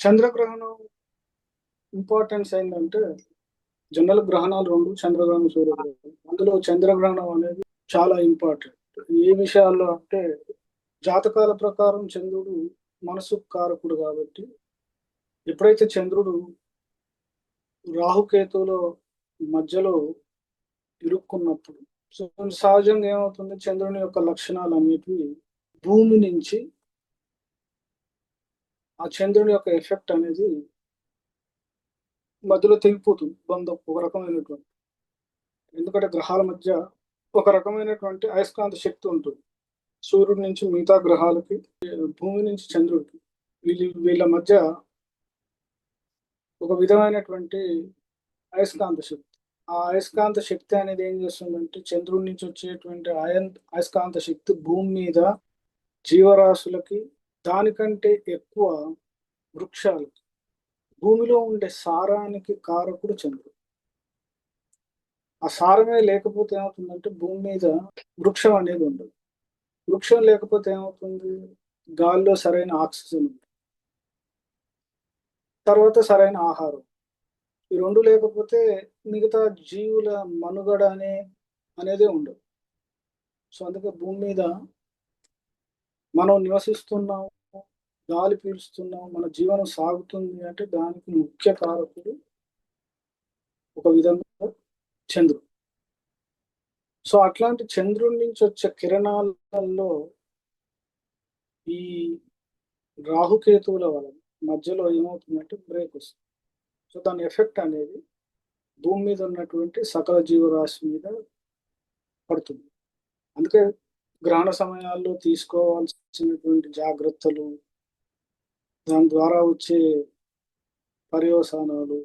చంద్రగ్రహణం ఇంపార్టెన్స్ ఏంటంటే జనరల్ గ్రహణాలు రెండు చంద్రగ్రహణం సూర్యగ్రహణం అందులో చంద్రగ్రహణం అనేది చాలా ఇంపార్టెంట్ ఏ విషయాల్లో అంటే జాతకాల ప్రకారం చంద్రుడు మనసు కారకుడు కాబట్టి ఎప్పుడైతే చంద్రుడు రాహుకేతువులో మధ్యలో ఇరుక్కున్నప్పుడు సో సహజంగా ఏమవుతుంది? చంద్రుని యొక్క లక్షణాలు అనేటివి భూమి నుంచి ఆ చంద్రుని యొక్క ఎఫెక్ట్ అనేది మధ్యలో తెగిపోతుంది బంధం ఒక రకమైనటువంటి. ఎందుకంటే గ్రహాల మధ్య ఒక రకమైనటువంటి అయస్కాంత శక్తి ఉంటుంది. సూర్యుడి నుంచి మిగతా గ్రహాలకి భూమి నుంచి చంద్రుడికి వీళ్ళ వీళ్ళ మధ్య ఒక విధమైనటువంటి అయస్కాంత శక్తి. ఆ అయస్కాంత శక్తి అనేది ఏం చేస్తుందంటే చంద్రుడి నుంచి వచ్చేటువంటి అయన్ అయస్కాంత శక్తి భూమి మీద జీవరాశులకి దానికంటే ఎక్కువ వృక్షాలు. భూమిలో ఉండే సారానికి కారకుడు చంద్రుడు. ఆ సారమే లేకపోతే ఏమవుతుందంటే భూమి మీద వృక్షం అనేది ఉండదు. వృక్షం లేకపోతే ఏమవుతుంది? గాలిలో సరైన ఆక్సిజన్ ఉంటుంది తర్వాత సరైన ఆహారం. ఈ రెండు లేకపోతే మిగతా జీవుల మనుగడ అనే అనేది ఉండదు. సో అందుకే భూమి మీద మనం నివసిస్తున్నాం. గాలి పీలుస్తున్నాం మన జీవనం సాగుతుంది అంటే దానికి ముఖ్య కారకుడు ఒక విధంగా చంద్రుడు. సో అట్లాంటి చంద్రుడి నుంచి వచ్చే కిరణాలలో ఈ రాహుకేతువుల వలన మధ్యలో ఏమవుతుందంటే బ్రేక్ వస్తుంది. సో దాని ఎఫెక్ట్ అనేది భూమి మీద ఉన్నటువంటి సకల జీవరాశి మీద పడుతుంది. అందుకే గ్రహణ సమయాల్లో తీసుకోవాల్సినటువంటి జాగ్రత్తలు దాని ద్వారా వచ్చే పర్యవసానాలు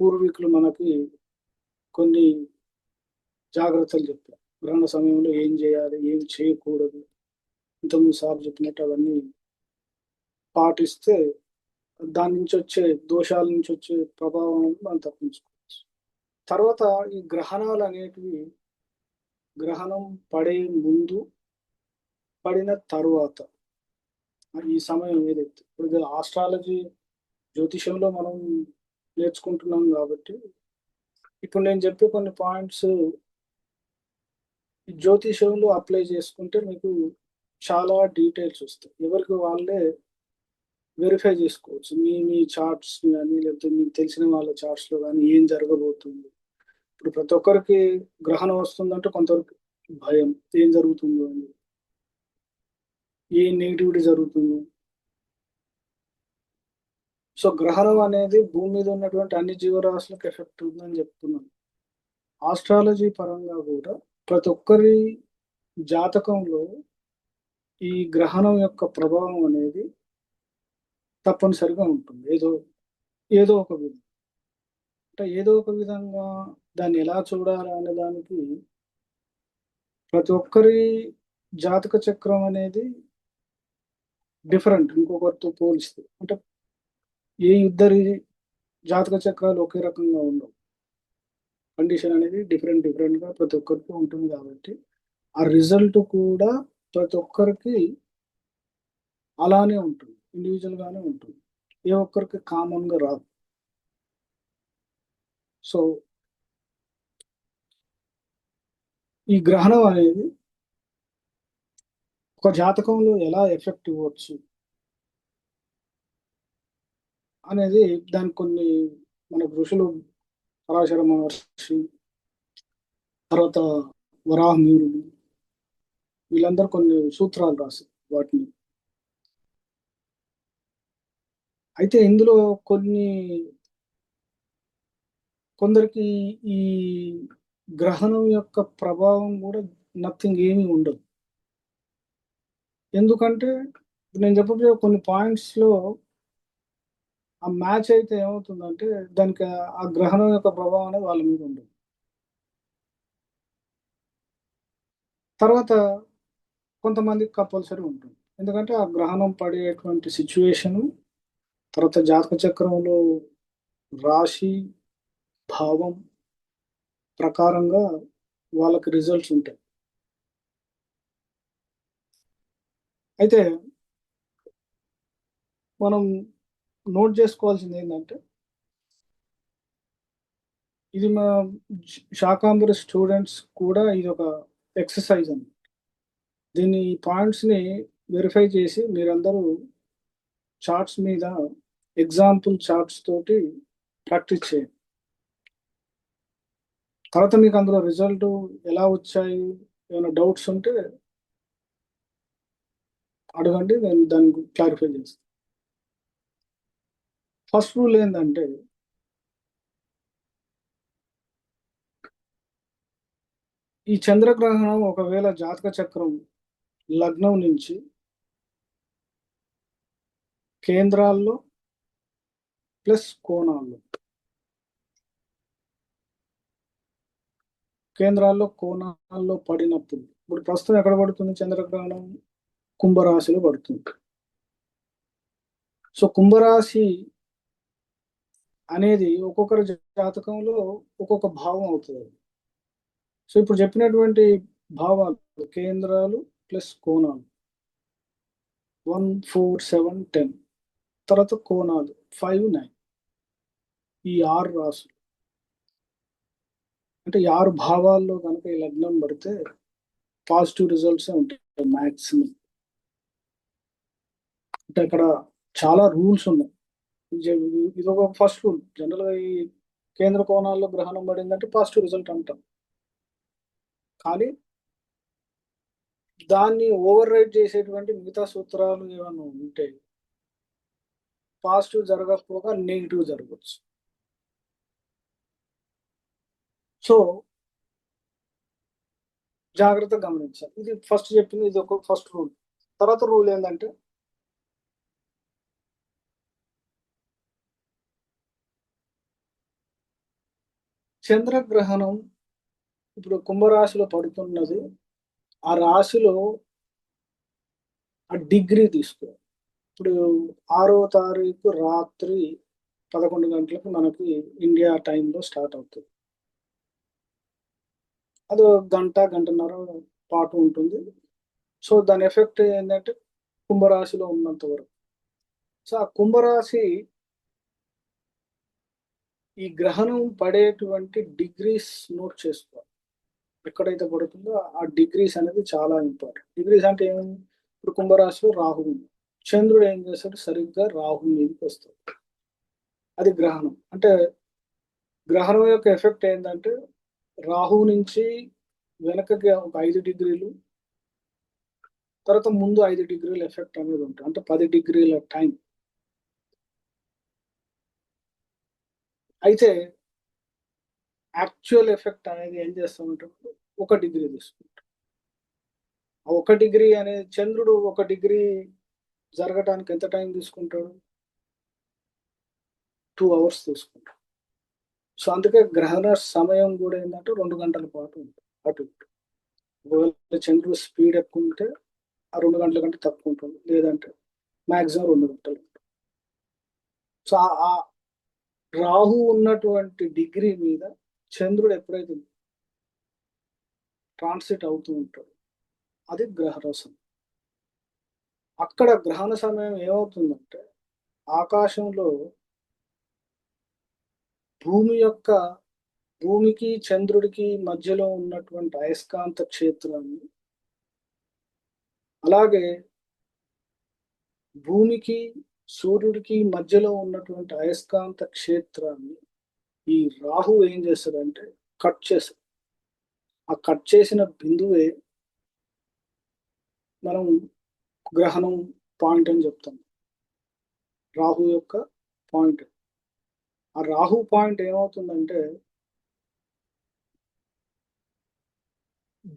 పూర్వీకులు మనకి కొన్ని జాగ్రత్తలు చెప్పారు. గ్రహణ సమయంలో ఏం చేయాలి ఏం చేయకూడదు ఇంతకుముందు సార్ చెప్పినట్టు అవన్నీ పాటిస్తే దాని నుంచి వచ్చే దోషాల నుంచి వచ్చే ప్రభావం మనం తప్పించుకోవచ్చు. తర్వాత ఈ గ్రహణాలు అనేటివి గ్రహణం పడే ముందు పడిన తరువాత ఈ సమయం ఏదైతే ఇప్పుడు ఆస్ట్రాలజీ జ్యోతిషంలో మనం నేర్చుకుంటున్నాం కాబట్టి ఇప్పుడు నేను చెప్పే కొన్ని పాయింట్స్ జ్యోతిషంలో అప్లై చేసుకుంటే మీకు చాలా డీటెయిల్స్ వస్తాయి. ఎవరికి వాళ్ళే వెరిఫై చేసుకోవచ్చు. మీ మీ చార్ట్స్ కానీ లేకపోతే మీకు తెలిసిన వాళ్ళ చార్ట్స్లో కానీ ఏం జరగబోతుంది. ఇప్పుడు ప్రతి ఒక్కరికి గ్రహణం వస్తుందంటే కొంతవరకు భయం. ఏం జరుగుతుందో అని. ఏ నెగిటివిటీ జరుగుతుందో. సో గ్రహణం అనేది భూమి మీద ఉన్నటువంటి అన్ని జీవరాశులకు ఎఫెక్ట్ ఉందని చెప్తున్నాను. ఆస్ట్రాలజీ పరంగా కూడా ప్రతి ఒక్కరి జాతకంలో ఈ గ్రహణం యొక్క ప్రభావం అనేది తప్పనిసరిగా ఉంటుంది. ఏదో ఏదో ఒక విధంగా అంటే ఏదో ఒక విధంగా దాన్ని ఎలా చూడాలి అనే దానికి ప్రతి ఒక్కరి జాతక చక్రం అనేది డిఫరెంట్ ఇంకొకరితో పోలిస్తే. అంటే ఏ ఇద్దరి జాతక చక్రాలు ఒకే రకంగా ఉండవు. కండిషన్ అనేది డిఫరెంట్ డిఫరెంట్గా ప్రతి ఒక్కరికి ఉంటుంది కాబట్టి ఆ రిజల్ట్ కూడా ప్రతి ఒక్కరికి అలానే ఉంటుంది ఇండివిజువల్గానే ఉంటుంది. ఏ ఒక్కరికి కామన్గా రాదు. సో ఈ గ్రహణం అనేది ఒక జాతకంలో ఎలా ఎఫెక్ట్ ఇవ్వచ్చు? అనేది దానికి కొన్ని మన ఋషులు పరాశర మహర్షి తర్వాత వరాహమీరులు వీళ్ళందరూ కొన్ని సూత్రాలు రాశారు వాటిని. అయితే ఇందులో కొన్ని కొందరికి ఈ గ్రహణం యొక్క ప్రభావం కూడా నథింగ్ ఏమీ ఉండదు. ఎందుకంటే నేను చెప్పబోయే కొన్ని పాయింట్స్లో ఆ మ్యాచ్ అయితే ఏమవుతుందంటే దానికి ఆ గ్రహణం యొక్క ప్రభావం అనేది వాళ్ళ మీద ఉంటుంది. తర్వాత కొంతమందికి కంపల్సరీ ఉంటుంది ఎందుకంటే ఆ గ్రహణం పడేటువంటి సిచ్యువేషను తర్వాత జాతక చక్రంలో రాశి భావం ప్రకారంగా వాళ్ళకి రిజల్ట్స్ ఉంటాయి. అయితే మనం నోట్ చేసుకోవాల్సింది ఏంటంటే ఇది మా శాకాంబరి స్టూడెంట్స్ కూడా ఇది ఒక ఎక్సర్సైజ్ అని దీన్ని పాయింట్స్ని వెరిఫై చేసి మీరందరూ చార్ట్స్ మీద ఎగ్జాంపుల్ చార్ట్స్ తోటి ప్రాక్టీస్ చేయండి. తర్వాత మీకు అందులో రిజల్ట్ ఎలా వచ్చాయి? ఏమైనా డౌట్స్ ఉంటే అడగండి నేను దాన్ని క్లారిఫై చేస్తాను ఫస్ట్ రూల్ ఏంటంటే ఈ చంద్రగ్రహణం ఒకవేళ జాతక చక్రం లగ్నం నుంచి కేంద్రాల్లో ప్లస్ కోణాల్లో కేంద్రాల్లో కోణాల్లో పడినప్పుడు ఇప్పుడు ప్రస్తుతం ఎక్కడ పడుతుంది చంద్రగ్రహణం? కుంభరాశిలో పడుతుంది. సో కుంభరాశి అనేది ఒక్కొక్కరి జాతకంలో ఒక్కొక్క భావం అవుతుంది. సో ఇప్పుడు చెప్పినటువంటి భావాలు కేంద్రాలు ప్లస్ కోణాలు. One four seven ten. తర్వాత కోణాలు ఫైవ్ నైన్. ఈ ఆరు రాసులు అంటే ఆరు భావాల్లో కనుక ఈ లగ్నం పడితే పాజిటివ్ రిజల్ట్స్ ఉంటాయి మ్యాక్సిమం అంటే అక్కడ చాలా రూల్స్ ఉన్నాయి. ఇది ఒక ఫస్ట్ రూల్. జనరల్గా ఈ కేంద్ర కోణాల్లో గ్రహణం పడిందంటే పాజిటివ్ రిజల్ట్ అంటాం. కానీ దాన్ని ఓవర్ రైడ్ చేసేటువంటి మిగతా సూత్రాలు ఏమైనా ఉంటే పాజిటివ్ జరగకపోగా నెగిటివ్ జరగవచ్చు. సో జాగ్రత్త గమనించాలి. ఇది ఫస్ట్ చెప్పింది ఇది ఒక ఫస్ట్ రూల్. తర్వాత రూల్ ఏంటంటే చంద్రగ్రహణం ఇప్పుడు కుంభరాశిలో పడుతున్నది. ఆ రాశిలో ఆ డిగ్రీ తీసుకో ఇప్పుడు ఆరో తారీఖు రాత్రి పదకొండు గంటలకు మనకి ఇండియా టైంలో స్టార్ట్ అవుతుంది. అది గంట గంటన్నర పాటు ఉంటుంది. సో దాని ఎఫెక్ట్ ఏంటంటే కుంభరాశిలో ఉన్నంత వరకు. సో ఆ కుంభరాశి ఈ గ్రహణం పడేటువంటి డిగ్రీస్ నోట్ చేసుకోవాలి. ఎక్కడైతే పడుతుందో ఆ డిగ్రీస్ అనేది చాలా ఇంపార్టెంట్. డిగ్రీస్ అంటే ఏమైంది ఇప్పుడు కుంభరాశిలో రాహు ఉంది. చంద్రుడు ఏం చేస్తాడు? సరిగ్గా రాహు మీదకి వస్తాడు. అది గ్రహణం. అంటే గ్రహణం యొక్క ఎఫెక్ట్ ఏంటంటే రాహు నుంచి వెనకకి ఒక ఐదు డిగ్రీలు తర్వాత ముందు ఐదు డిగ్రీల ఎఫెక్ట్ అనేది ఉంటుంది. అంటే పది డిగ్రీల టైం. అయితే యాక్చువల్ ఎఫెక్ట్ అనేది ఏం చేస్తూ ఉంటాడు ఒక డిగ్రీ తీసుకుంటాడు. ఒక డిగ్రీ అనేది చంద్రుడు ఒక డిగ్రీ జరగటానికి ఎంత టైం తీసుకుంటాడు? టూ అవర్స్ తీసుకుంటాడు. సో అందుకే గ్రహణ సమయం కూడా ఏంటంటే రెండు గంటల పాటు ఉంటుంది. అటు ఇటు. ఒకవేళ చంద్రుడు స్పీడ్ ఎక్కువ ఉంటే ఆ రెండు గంటల కంటే తక్కువ ఉంటుంది. లేదంటే మ్యాక్సిమం రెండు గంటలు ఉంటుంది. సో ఆ రాహు ఉన్నటువంటి డిగ్రీ మీద చంద్రుడు ఎప్పుడైతే ట్రాన్సిట్ అవుతూ ఉంటాడు అది గ్రహరసం అక్కడ గ్రహణ సమయం ఏమవుతుందంటే ఆకాశంలో భూమి యొక్క భూమికి చంద్రుడికి మధ్యలో ఉన్నటువంటి అయస్కాంత క్షేత్రాన్ని అలాగే భూమికి సూర్యుడికి మధ్యలో ఉన్నటువంటి అయస్కాంత క్షేత్రాన్ని ఈ రాహు ఏం చేస్తాడంటే కట్ చేస్తాడు. ఆ కట్ చేసిన బిందువే మనం గ్రహణం పాయింట్ అని చెప్తాం. రాహు యొక్క పాయింట్. ఆ రాహు పాయింట్ ఏమవుతుందంటే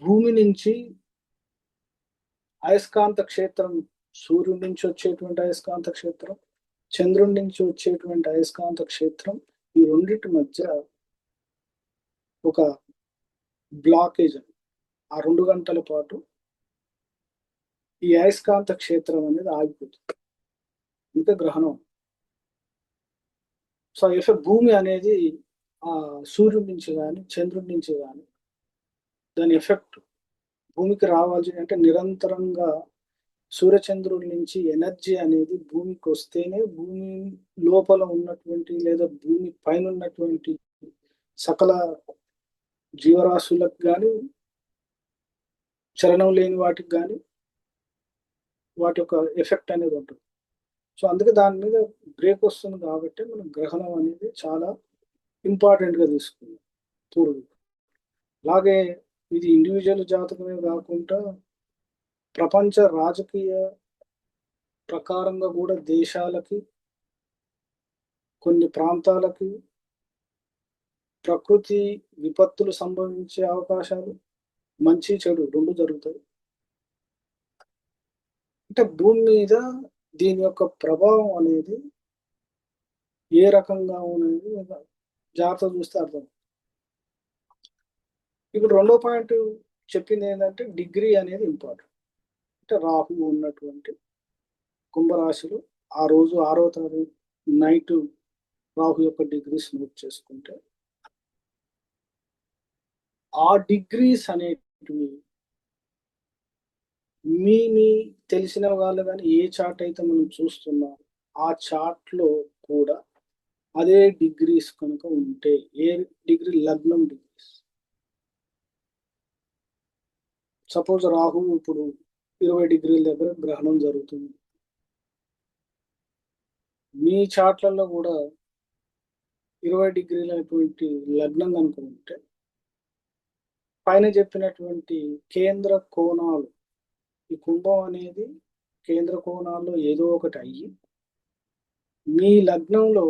భూమి నుంచి అయస్కాంత క్షేత్రం సూర్యుడి నుంచి వచ్చేటువంటి అయస్కాంత క్షేత్రం చంద్రుడి నుంచి వచ్చేటువంటి అయస్కాంత క్షేత్రం ఈ రెండింటి మధ్య ఒక బ్లాకేజ్ ఆ రెండు గంటల పాటు ఈ అయస్కాంత క్షేత్రం అనేది ఆగిపోతుంది. ఇంకా గ్రహణం. సో ఎఫెక్ట్ భూమి అనేది ఆ సూర్యుడి నుంచి కానీ చంద్రుడి నుంచి కానీ దాని ఎఫెక్ట్ భూమికి రావాల్సి అంటే నిరంతరంగా సూర్యచంద్రుల నుంచి ఎనర్జీ అనేది భూమికి వస్తేనే భూమి లోపల ఉన్నటువంటి లేదా భూమి పైన ఉన్నటువంటి సకల జీవరాశులకు కానీ చలనం లేని వాటికి కానీ వాటి యొక్క ఎఫెక్ట్ అనేది ఉంటుంది. సో అందుకే దాని మీద బ్రేక్ వస్తుంది కాబట్టి మనం గ్రహణం అనేది చాలా ఇంపార్టెంట్గా తీసుకుంది పూర్వీకులు అలాగే ఇది ఇండివిజువల్ జాతకమే కాకుండా ప్రపంచ రాజకీయ ప్రకారంగా కూడా దేశాలకి కొన్ని ప్రాంతాలకి ప్రకృతి విపత్తులు సంభవించే అవకాశాలు మంచి చెడు రెండు జరుగుతాయి. అంటే భూమి మీద దీని యొక్క ప్రభావం అనేది ఏ రకంగా ఉన్నది జాగ్రత్త చూస్తే అర్థం. ఇప్పుడు రెండో పాయింట్ చెప్పింది ఏంటంటే డిగ్రీ అనేది ఇంపార్టెంట్. అంటే రాహు ఉన్నటువంటి కుంభరాశిలో ఆ రోజు ఆరో తారీఖు నైట్ రాహు యొక్క డిగ్రీస్ నోట్ చేసుకుంటే ఆ డిగ్రీస్ అనేటివి మీ మీ తెలిసిన వాళ్ళు కానీ ఏ చార్ట్ అయితే మనం చూస్తున్నాం ఆ చార్ట్లో కూడా అదే డిగ్రీస్ కనుక ఉంటే ఏ డిగ్రీ లగ్నం డిగ్రీస్. సపోజ్ రాహు ఇప్పుడు ఇరవై డిగ్రీల దగ్గర గ్రహణం జరుగుతుంది. మీ చాట్లలో కూడా ఇరవై డిగ్రీలైనటువంటి లగ్నం కనుక ఉంటే పైన చెప్పినటువంటి కేంద్ర కోణాలు ఈ కుంభం అనేది కేంద్ర కోణాల్లో ఏదో ఒకటి అయ్యి మీ లగ్నంలో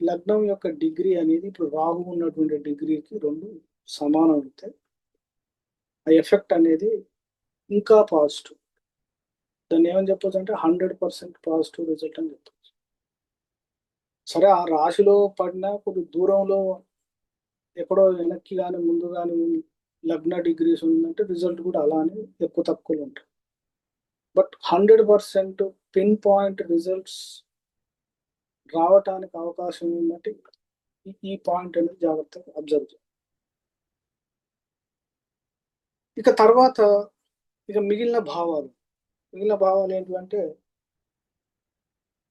లగ్నం యొక్క డిగ్రీ అనేది ఇప్పుడు రాహు ఉన్నటువంటి డిగ్రీకి రెండు సమానం అవుతాయి. ఆ ఎఫెక్ట్ అనేది ఇంకా పాజిటివ్ దాన్ని ఏమని చెప్పొచ్చు అంటే హండ్రెడ్ పర్సెంట్ పాజిటివ్ రిజల్ట్ అని చెప్పచ్చు. సరే ఆ రాశిలో పడినా కొద్ది దూరంలో ఎక్కడో వెనక్కి కానీ ముందు కానీ లగ్న డిగ్రీస్ ఉందంటే రిజల్ట్ కూడా అలానే ఎక్కువ తక్కువలు ఉంటాయి. But hundred percent pin point results రావటానికి అవకాశం ఉందంటే ఈ పాయింట్ అనేది జాగ్రత్తగా అబ్జర్వ్ చేయాలి. ఇక తర్వాత ఇక మిగిలిన భావాలు మిగిలిన భావాలు ఏంటంటే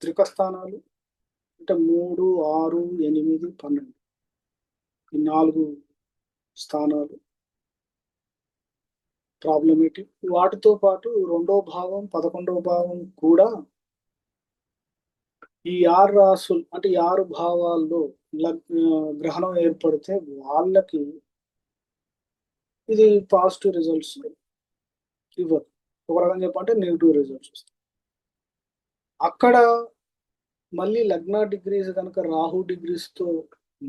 త్రికస్థానాలు అంటే మూడు ఆరు ఎనిమిది పన్నెండు ఈ నాలుగు స్థానాలు. ప్రాబ్లమేటిక్ వాటితో పాటు రెండో భావం పదకొండవ భావం కూడా ఈ ఆరు రాసులు అంటే ఈ ఆరు భావాల్లో గ్రహణం ఏర్పడితే వాళ్ళకి ఇది పాజిటివ్ రిజల్ట్స్ ఇవ్వదు. ఒక రకంగా చెప్పంటే నెగిటివ్ రిజల్ట్స్ వస్తాయి. అక్కడ మళ్ళీ లగ్న డిగ్రీస్ కనుక రాహు డిగ్రీస్తో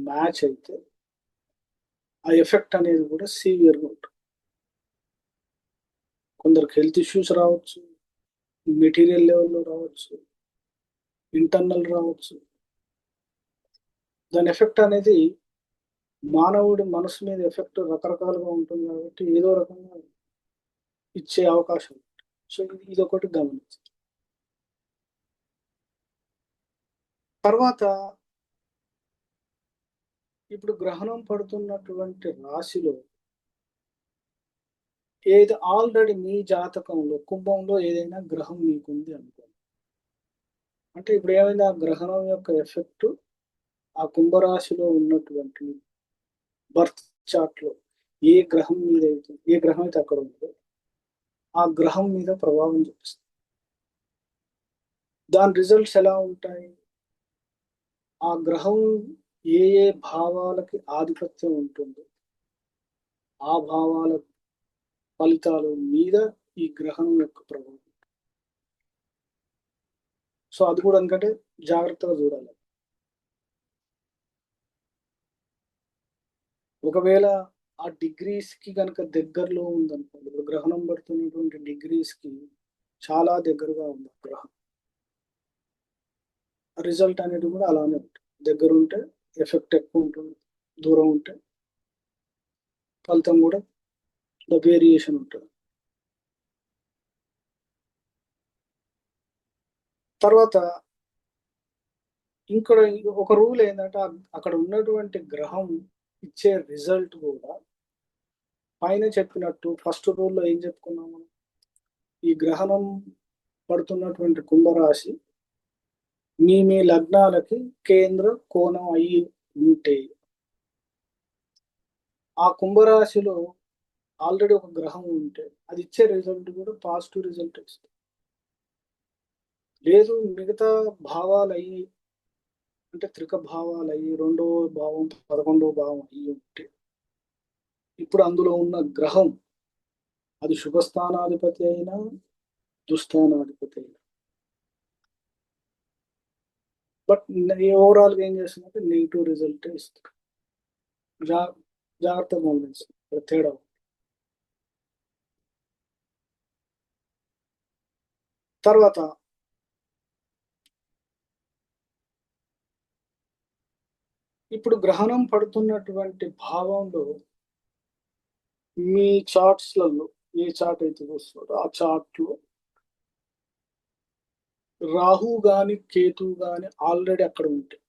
మ్యాచ్ అయితే ఆ ఎఫెక్ట్ అనేది కూడా సీవియర్గా ఉంటుంది. కొందరికి హెల్త్ ఇష్యూస్ రావచ్చు మెటీరియల్ లెవెల్లో రావచ్చు ఇంటర్నల్ రావచ్చు. దాని ఎఫెక్ట్ అనేది మానవుడి మనసు మీద ఎఫెక్ట్ రకరకాలుగా ఉంటుంది కాబట్టి ఏదో రకంగా ఇచ్చే అవకాశం సో ఇది ఒకటి గమనించి తర్వాత ఇప్పుడు గ్రహణం పడుతున్నటువంటి రాశిలో ఏది ఆల్రెడీ మీ జాతకంలో కుంభంలో ఏదైనా గ్రహం మీకుంది అనుకోండి. అంటే ఇప్పుడు ఏమైంది? ఆ గ్రహణం యొక్క ఎఫెక్ట్ ఆ కుంభరాశిలో ఉన్నటువంటి బర్త్ చార్ట్లో ఏ గ్రహం మీద అయితే ఏ గ్రహం అయితే అక్కడ ఉందో ఆ గ్రహం మీద ప్రభావం చూపిస్తుంది. దాని రిజల్ట్స్ ఎలా ఉంటాయి? ఆ గ్రహం ఏ ఏ భావాలకి ఆధిపత్యం ఉంటుందో ఆ భావాల ఫలితాల మీద ఈ గ్రహం యొక్క ప్రభావం. సో అది కూడా ఎందుకంటే జాగ్రత్తగా చూడాలి. ఒకవేళ ఆ డిగ్రీస్కి కనుక దగ్గరలో ఉందనుకోండి ఇప్పుడు గ్రహణం పడుతున్నటువంటి డిగ్రీస్కి చాలా దగ్గరగా ఉంది గ్రహం. రిజల్ట్ అనేది కూడా అలానే ఉంటుంది. దగ్గర ఉంటే ఎఫెక్ట్ ఎక్కువ ఉంటుంది దూరం ఉంటే ఫలితం కూడా వేరియేషన్ ఉంటుంది. తర్వాత ఇక్కడ ఒక రూల్ ఏంటంటే అక్కడ ఉన్నటువంటి గ్రహం ఇచ్చే రిజల్ట్ కూడా పైన చెప్పినట్టు ఫస్ట్ రూల్లో ఏం చెప్పుకున్నాము ఈ గ్రహణం పడుతున్నటువంటి కుంభరాశి మీ మీ లగ్నాలకి కేంద్ర కోణం అయ్యి ఉంటే ఆ కుంభరాశిలో ఆల్రెడీ ఒక గ్రహం ఉంటే అది ఇచ్చే రిజల్ట్ కూడా పాజిటివ్ రిజల్ట్ ఇస్తుంది. లేదు మిగతా భావాలు అయ్యి అంటే త్రిక భావాలు అయ్యి రెండవ భావం పదకొండవ భావం అయ్యి ఉంటే ఇప్పుడు అందులో ఉన్న గ్రహం అది శుభస్థానాధిపతి అయినా దుస్థానాధిపతి అయినా. బట్ ఓవరాల్గా ఏం చేస్తుందంటే నెగిటివ్ రిజల్ట్ ఇస్తుంది జా జాగ్రత్తగా గమనించాలి తేడా తర్వాత ఇప్పుడు గ్రహణం పడుతున్నటువంటి భావంలో మీ చార్ట్స్లలో ఏ చార్ట్ అయితే చూస్తున్నారో ఆ చార్ట్లో రాహు గాని కేతు గాని ఆల్రెడీ అక్కడ ఉంటాయి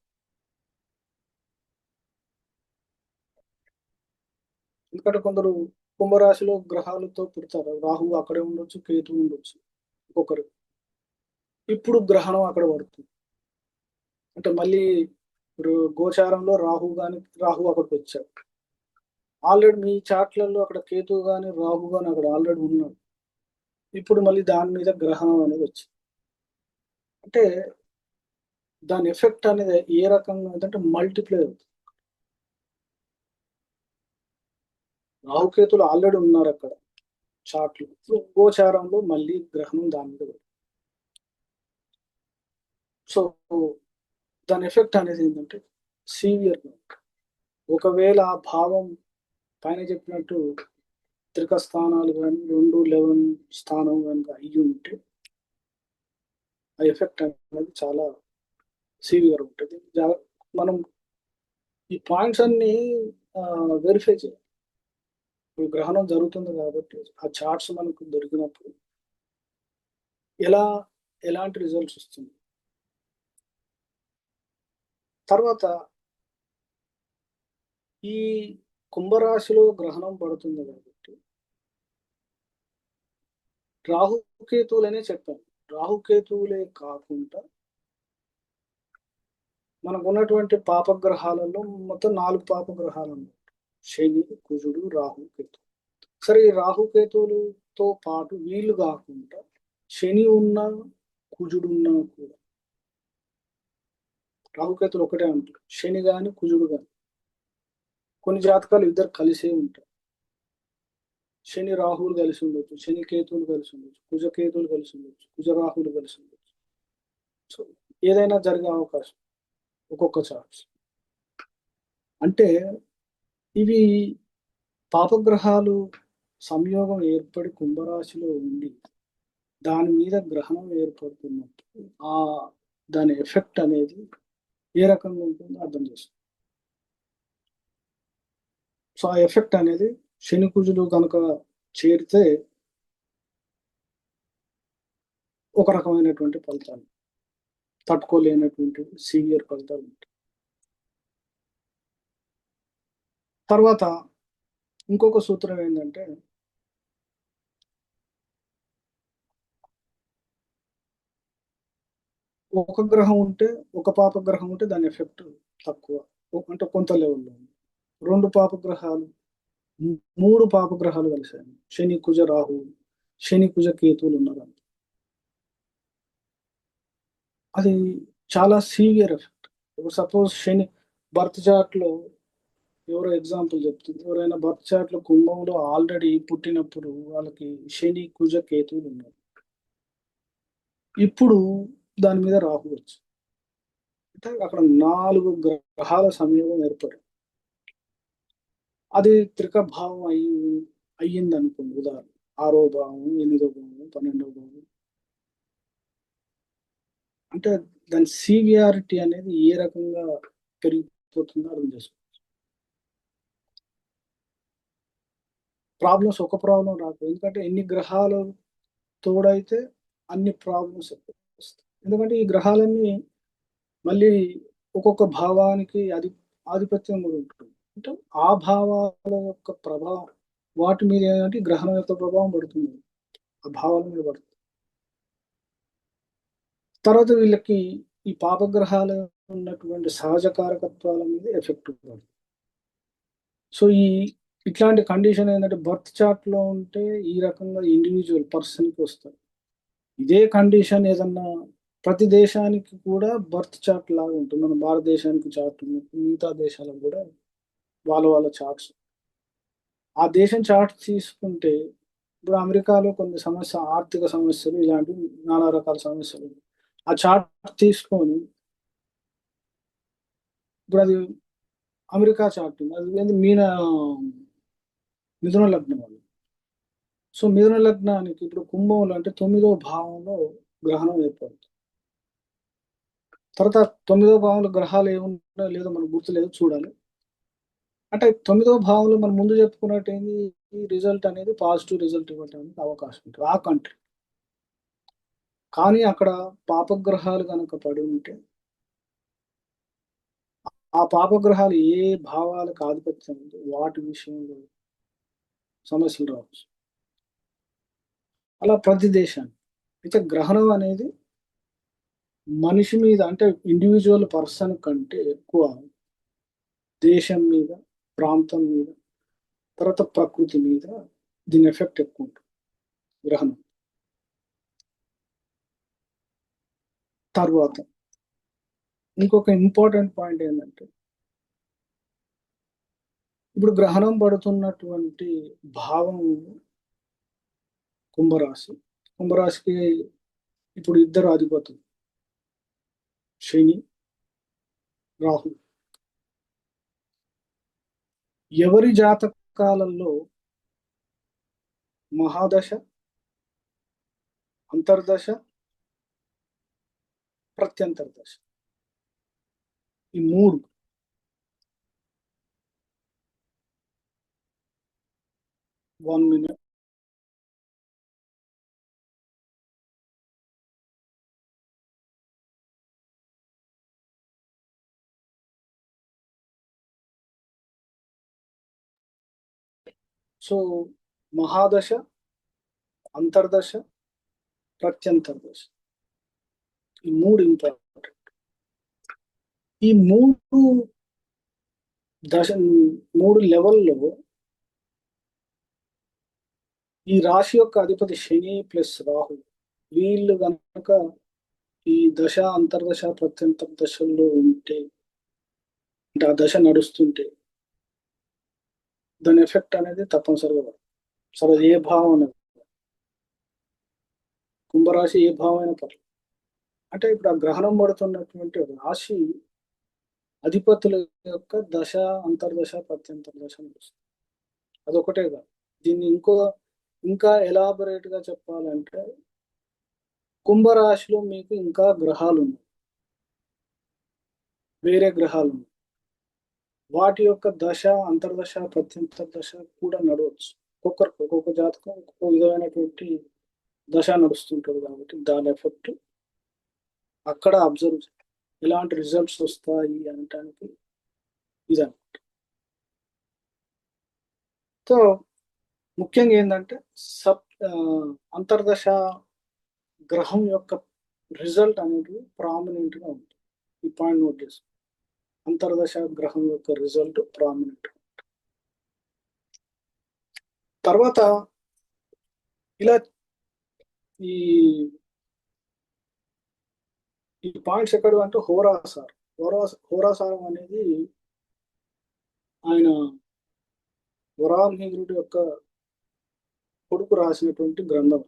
ఎందుకంటే కొందరు కుంభరాశిలో గ్రహాలతో పుడతారు. రాహు అక్కడే ఉండొచ్చు కేతు ఉండొచ్చు ఒక్కొక్కరు. ఇప్పుడు గ్రహణం అక్కడ పడుతుంది. అంటే మళ్ళీ ఇప్పుడు గోచారంలో రాహు గాని రాహు అక్కడికి వచ్చాడు. ఆల్రెడీ మీ చాట్లలో అక్కడ కేతు గాని రాహు గాని అక్కడ ఆల్రెడీ ఉన్నాడు. ఇప్పుడు మళ్ళీ దాని మీద గ్రహణం అనేది వచ్చింది. అంటే దాని ఎఫెక్ట్ అనేది ఏ రకంగా అంటే మల్టిప్లై అవుతుంది. రాహుకేతులు ఆల్రెడీ ఉన్నారు అక్కడ చాట్లు. గోచారంలో మళ్ళీ గ్రహణం దాని మీద సో దాని ఎఫెక్ట్ అనేది ఏంటంటే సీవియర్ ఒకవేళ ఆ భావం పైన చెప్పినట్టు త్రిక స్థానాలు కానీ రెండు లెవెన్ స్థానం కనుక అయ్యి ఉంటే ఆ ఎఫెక్ట్ అనేది చాలా సీవియర్ ఉంటుంది. మనం ఈ పాయింట్స్ అన్ని వెరిఫై చేయాలి. ఇప్పుడు గ్రహణం జరుగుతుంది కాబట్టి ఆ చార్ట్స్ మనకు దొరికినప్పుడు ఎలా ఎలాంటి రిజల్ట్స్ వస్తుంది తర్వాత ఈ కుంభరాశిలో గ్రహణం పడుతుంది కాబట్టి రాహుకేతువులనే చెప్పాను. రాహుకేతువులే కాకుండా మనకు ఉన్నటువంటి పాపగ్రహాలలో మొత్తం నాలుగు పాపగ్రహాలు ఉన్నాయి శని కుజుడు రాహుకేతు సరే ఈ రాహుకేతువులతో పాటు వీళ్ళు కాకుండా శని ఉన్న కుజుడున్నా కూడా రాహుకేతులు ఒకటే అంటారు శని కానీ కుజుడు గాని. కొన్ని జాతకాలు ఇద్దరు కలిసే ఉంటారు. శని రాహువులు కలిసి ఉండొచ్చు శని కేతువులు కలిసి ఉండొచ్చు కుజకేతువులు కలిసి ఉండొచ్చు కుజ రాహువులు కలిసి ఉండొచ్చు. సో ఏదైనా జరిగే అవకాశం ఒక్కొక్క చార్ట్స్ అంటే ఇవి పాపగ్రహాలు సంయోగం ఏర్పడి కుంభరాశిలో ఉండి దాని మీద గ్రహణం ఏర్పడుతున్నప్పుడు ఆ దాని ఎఫెక్ట్ అనేది ఏ రకంగా ఉంటుందో అర్థం చేసుకో. సో ఆ ఎఫెక్ట్ అనేది శని కుజులు కనుక చేరితే ఒక రకమైనటువంటి ఫలితాలు తట్టుకోలేనటువంటి సీవియర్ ఫలితాలు ఉంటాయి. తర్వాత ఇంకొక సూత్రం ఏంటంటే ఒక గ్రహం ఉంటే ఒక పాప గ్రహం ఉంటే దాని ఎఫెక్ట్ తక్కువ. అంటే కొంత లెవెల్లో ఉంది. రెండు పాపగ్రహాలు మూడు పాపగ్రహాలు కలిశాయి. శని కుజ రాహు శని కుజ కేతువులు ఉన్నారు అది చాలా సీవియర్ ఎఫెక్ట్ ఇప్పుడు సపోజ్ శని బర్త్ చార్ట్లో ఎవరో ఎగ్జాంపుల్ చెప్తుంది. ఎవరైనా బర్త్ చార్ట్లో కుంభంలో ఆల్రెడీ పుట్టినప్పుడు వాళ్ళకి శని కుజ కేతువులు ఉన్నారు. ఇప్పుడు దాని మీద రాహు వచ్చు అంటే అక్కడ నాలుగు గ్రహాల సంయోగం ఏర్పడి అది త్రిక భావం అయ్యి అయ్యింది అనుకోండి ఉదాహరణ. ఆరో భావం ఎనిమిదో భావం పన్నెండో భావం. అంటే దాని సీవియారిటీ అనేది ఏ రకంగా పెరిగిపోతుందో అర్థం చేసుకోవచ్చు. ప్రాబ్లమ్స్ ఒక ప్రాబ్లం రాదు ఎందుకంటే ఎన్ని గ్రహాలు తోడైతే అన్ని ప్రాబ్లమ్స్ ఎక్కువ ఎందుకంటే ఈ గ్రహాలన్నీ మళ్ళీ ఒక్కొక్క భావానికి అది ఆధిపత్యం కూడా ఉంటుంది. అంటే ఆ భావాల యొక్క ప్రభావం వాటి మీద ఏంటంటే గ్రహణం యొక్క ప్రభావం పడుతుంది. ఆ భావాల మీద పడుతుంది. తర్వాత వీళ్ళకి ఈ పాపగ్రహాల ఉన్నటువంటి సహజ కారకత్వాల మీద ఎఫెక్ట్ పడుతుంది సో ఈ ఇట్లాంటి కండిషన్ ఏంటంటే బర్త్ చార్ట్లో ఉంటే ఈ రకంగా ఇండివిజువల్ పర్సన్కి వస్తుంది ఇదే కండిషన్ ఏదన్నా ప్రతి దేశానికి కూడా బర్త్ చార్ట్ లాగా ఉంటుంది. మన భారతదేశానికి చార్ట్ ఉన్నట్టు మిగతా దేశాలకు కూడా వాళ్ళ వాళ్ళ చార్ట్స్. ఆ దేశం చార్ట్ తీసుకుంటే ఇప్పుడు అమెరికాలో కొన్ని సమస్య ఆర్థిక సమస్యలు ఇలాంటివి నానా రకాల సమస్యలు ఆ చార్ట్ తీసుకొని ఇప్పుడు అది అమెరికా చార్ట్ ఉంది. అది మీన మిథున లగ్నం అది. సో మిథున లగ్నానికి ఇప్పుడు కుంభంలో అంటే తొమ్మిదో భావంలో గ్రహణం ఏర్పడుతుంది. తర్వాత తొమ్మిదో భావంలో గ్రహాలు ఏమున్నాయో లేదో మనకు గుర్తులేదు చూడాలి. అంటే తొమ్మిదో భావంలో మనం ముందు చెప్పుకున్నట్టు ఏంది? ఈ రిజల్ట్ అనేది పాజిటివ్ రిజల్ట్ ఇవ్వడానికి అవకాశం ఉంటుంది ఆ కంట్రీ కానీ అక్కడ పాపగ్రహాలు కనుక పడి ఉంటే ఆ పాపగ్రహాలు ఏ భావాలకు ఆధిపత్యం ఉందో వాటి విషయంలో సమస్యలు రావచ్చు. అలా ప్రతి దేశాన్ని అయితే గ్రహణం అనేది మనిషి మీద అంటే ఇండివిజువల్ పర్సన్ కంటే ఎక్కువ దేశం మీద ప్రాంతం మీద తర్వాత ప్రకృతి మీద దీని ఎఫెక్ట్ ఎక్కువ ఉంటుంది. గ్రహణం. తర్వాత ఇంకొక ఇంపార్టెంట్ పాయింట్ ఏంటంటే ఇప్పుడు గ్రహణం పడుతున్నటువంటి భావం కుంభరాశి. కుంభరాశికి ఇప్పుడు ఇద్దరు అధిపతులు శని రాహు ఎవరి జాతకాలలో మహాదశ అంతర్దశ ప్రత్యంతర్దశ ఈ మూడు వన్ మినిట్ సో మహాదశ అంతర్దశ ప్రత్యంతర్దశ. ఈ మూడు ఇంపార్టెంట్ ఈ మూడు దశ మూడు లెవెల్లో ఈ రాశి యొక్క అధిపతి శని ప్లస్ రాహు. వీళ్ళు కనుక ఈ దశ అంతర్దశ ప్రత్యంతర దశల్లో ఉంటే అంటే ఆ దశ నడుస్తుంటే దాని ఎఫెక్ట్ అనేది తప్పనిసరిగా పడుతుంది. సరే అది ఏ భావం అనేది? కుంభరాశి ఏ భావం అయినా పర్లేదు. అంటే ఇప్పుడు ఆ గ్రహణం పడుతున్నటువంటి రాశి అధిపతుల యొక్క దశ అంతర్దశ ప్రత్యంతర దశ నడుస్తుంది అదొకటే కాదు. దీన్ని ఇంకో ఇంకా ఎలాబొరేట్గా చెప్పాలంటే కుంభరాశిలో మీకు ఇంకా గ్రహాలు ఉన్నాయి. వేరే గ్రహాలు ఉన్నాయి. వాటి యొక్క దశ అంతర్దశ ప్రత్యంతర దశ కూడా నడవచ్చు. ఒక్కొక్కరికి ఒక్కొక్క జాతకం ఒక్కొక్క విధమైనటువంటి దశ నడుస్తుంటుంది కాబట్టి దాని ఎఫెక్ట్ అక్కడ అబ్జర్వ్ ఎలాంటి రిజల్ట్స్ వస్తాయి అనటానికి ఇదన్నమాట. సో ముఖ్యంగా ఏంటంటే సబ్ అంతర్దశ గ్రహం యొక్క రిజల్ట్ అనేది ప్రామినెంట్గా ఉంటుంది. ఈ పాయింట్ నోట్ చేసుకో అంతర్దశ గ్రహం యొక్క రిజల్ట్ ప్రామినెంట్ తర్వాత ఇలా ఈ ఈ పాయింట్స్ ఎక్కడ అంటే హోరాసార్. హోరా హోరాసారం అనేది ఆయన వరాహమిహిరుడి యొక్క కొడుకు రాసినటువంటి గ్రంథం.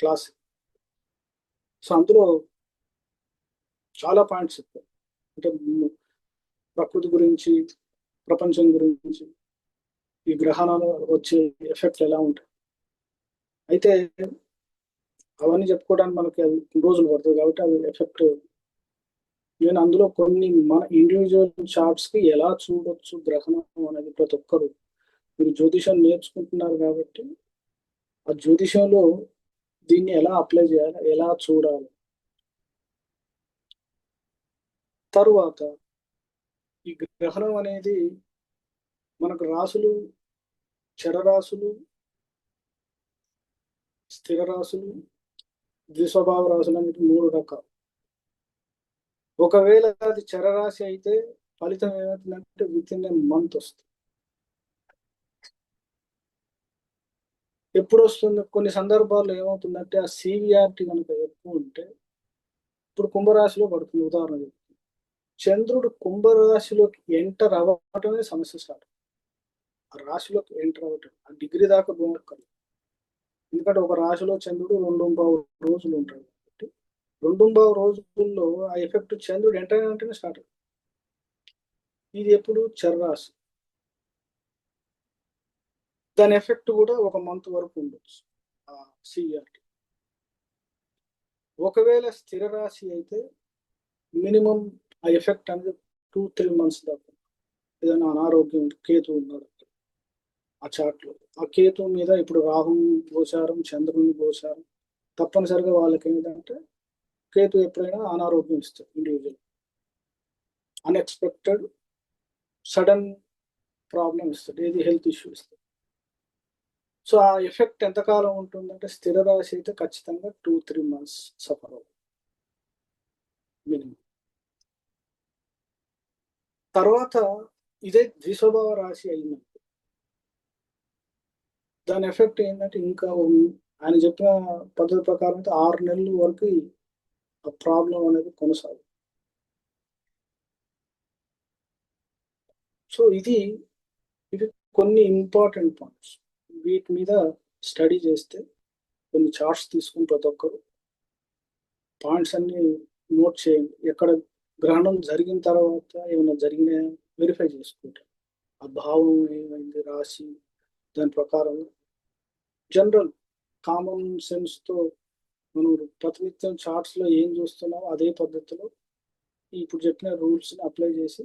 క్లాస్. సో అందులో చాలా పాయింట్స్ చెప్పారు. అంటే ప్రకృతి గురించి ప్రపంచం గురించి ఈ గ్రహణాలు వచ్చే ఎఫెక్ట్ ఎలా ఉంటాయి? అయితే అవన్నీ చెప్పుకోవడానికి మనకి అది రోజులు పడుతుంది కాబట్టి అది ఎఫెక్ట్ నేను అందులో కొన్ని మన ఇండివిజువల్ చార్ట్స్కి ఎలా చూడొచ్చు గ్రహణం అనేది ప్రతి ఒక్కరు? మీరు జ్యోతిషం నేర్చుకుంటున్నారు కాబట్టి ఆ జ్యోతిషంలో దీన్ని ఎలా అప్లై చేయాలి ఎలా చూడాలి? తరువాత ఈ గ్రహణం అనేది మనకు రాసులు చరరాశులు స్థిర రాశులు ద్విస్వభావ రాశులు అనేది మూడు రకాలు. ఒకవేళ అది చరరాశి అయితే ఫలితం ఏమవుతుందంటే విత్ ఇన్ ఏ మంత్ వస్తుంది. ఎప్పుడు వస్తుంది? కొన్ని సందర్భాల్లో ఏమవుతుందంటే ఆ సివిఆర్టీ కనుక ఎక్కువ ఉంటే ఇప్పుడు కుంభరాశిలో పడుతుంది. ఉదాహరణ చంద్రుడు కుంభరాశిలోకి ఎంటర్ అవ్వటమే సమస్య స్టార్ట్ ఆ రాశిలోకి ఎంటర్ అవ్వటం ఆ డిగ్రీ దాకా పోగొక్కర్లేదు ఎందుకంటే ఒక రాశిలో చంద్రుడు రెండు రోజులు ఉంటాడు కాబట్టి రెండు రోజుల్లో ఆ ఎఫెక్ట్ చంద్రుడు ఎంటర్ అయినట్టునే స్టార్ట్ అవుతుంది. ఇది ఎప్పుడు? చర్రాశి. దాని ఎఫెక్ట్ కూడా ఒక మంత్ వరకు ఉండొచ్చు సిఆర్టీ ఒకవేళ స్థిర రాశి అయితే మినిమం ఆ ఎఫెక్ట్ అనేది టూ త్రీ మంత్స్ దాకా. ఏదైనా అనారోగ్యం కేతు ఉన్నాడు. ఆ చాట్లో ఆ కేతు మీద ఇప్పుడు రాహు గోచారం చంద్రుని గోచారం తప్పనిసరిగా వాళ్ళకి ఏంటంటే కేతు ఎప్పుడైనా అనారోగ్యం ఇస్తారు ఇండివిజువల్ అన్ఎక్స్పెక్టెడ్ సడన్ ప్రాబ్లం ఇస్తుంది ఏది? హెల్త్ ఇష్యూ ఇస్తుంది సో ఆ ఎఫెక్ట్ ఎంతకాలం ఉంటుందంటే స్థిర రాశి అయితే ఖచ్చితంగా టూ త్రీ మంత్స్ సఫర్ అవుతుంది. మినిమం తర్వాత ఇదే ద్విస్వభావ రాశి అయిందంటే దాని ఎఫెక్ట్ ఏంటంటే ఇంకా ఆయన చెప్పిన పద్ధతి ప్రకారం అయితే ఆరు నెలల వరకు ఆ ప్రాబ్లం అనేది కొనసాగు సో ఇది ఇది కొన్ని ఇంపార్టెంట్ పాయింట్స్. వీటి మీద స్టడీ చేస్తే కొన్ని చార్ట్స్ తీసుకుని ప్రతి ఒక్కరు పాయింట్స్ అన్ని నోట్ చేయండి. ఎక్కడ గ్రహణం జరిగిన తర్వాత ఏమైనా జరిగిన వెరిఫై చేసుకుంటారు ఆ భావం ఏమైంది రాసి దాని ప్రకారం జనరల్ కామన్ సెన్స్తో మనం ప్రతినిత్యం చార్ట్స్లో ఏం చూస్తున్నామో అదే పద్ధతిలో ఇప్పుడు చెప్పిన రూల్స్ని అప్లై చేసి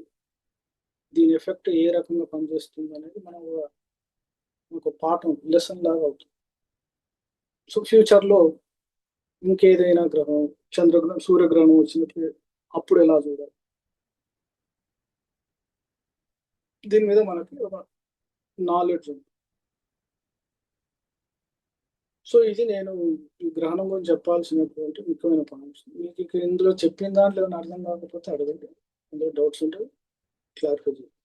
దీని ఎఫెక్ట్ ఏ రకంగా పనిచేస్తుంది అనేది మనం ఒక పాఠం లెసన్ లాగా అవుతుంది. సో ఫ్యూచర్లో ఇంకేదైనా గ్రహం చంద్రగ్రహం సూర్యగ్రహణం వచ్చినప్పుడు అప్పుడు ఎలా చూడాలి? దీని మీద మనకి ఒక నాలెడ్జ్ ఉంది. సో ఇది నేను ఈ గ్రహణం గురించి చెప్పాల్సినటువంటి ముఖ్యమైన పాయింట్స్ మీకు ఇందులో చెప్పిన దాంట్లో అర్థం కాకపోతే అడగండి. అందులో డౌట్స్ ఉంటే క్లారిఫై చేయండి.